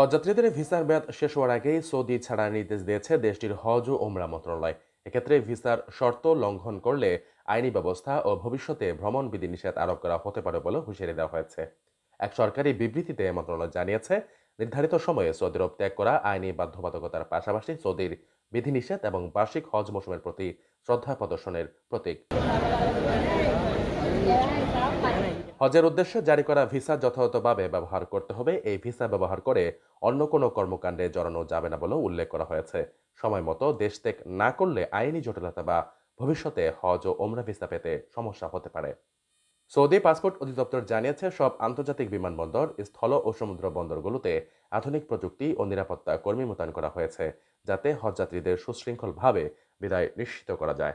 হজযাত্রীদের ভিসার মেয়াদ শেষ হওয়ার আগেই সৌদি ছাড়ার নির্দেশ দিয়েছে দেশটির হজ ও ওমরা মন্ত্রণালয়। এক্ষেত্রে ভিসার শর্ত লঙ্ঘন করলে আইনি ব্যবস্থা ও ভবিষ্যতে ভ্রমণ বিধিনিষেধ আরোপ করা হতে পারে বলে হুঁশিয়ারি দেওয়া হয়েছে। এক সরকারি বিবৃতিতে মন্ত্রণালয় জানিয়েছে, নির্ধারিত সময়ে সৌদি আরব ত্যাগ করা আইনি বাধ্যবাধকতার পাশাপাশি সৌদির বিধিনিষেধ এবং বার্ষিক হজ মৌসুমের প্রতি শ্রদ্ধা প্রদর্শনের প্রতীক। হজের উদ্দেশ্যে জারি করা ভিসা যথাযথভাবে ব্যবহার করতে হবে। এই ভিসা ব্যবহার করে অন্য কোনো কর্মকাণ্ডে জড়ানো যাবে না বলেও উল্লেখ করা হয়েছে। সময় মতো দেশ ত্যাগ না করলে আইনি জটিলতা বা ভবিষ্যতে হজ ও ওমরা ভিসা পেতে সমস্যা হতে পারে। সৌদি পাসপোর্ট অধিদপ্তর জানিয়েছে, সব আন্তর্জাতিক বিমানবন্দর, স্থল ও সমুদ্র বন্দরগুলোতে আধুনিক প্রযুক্তি ও নিরাপত্তা কর্মী মোতায়েন করা হয়েছে, যাতে হজযাত্রীদের সুশৃঙ্খলভাবে বিদায় নিশ্চিত করা যায়।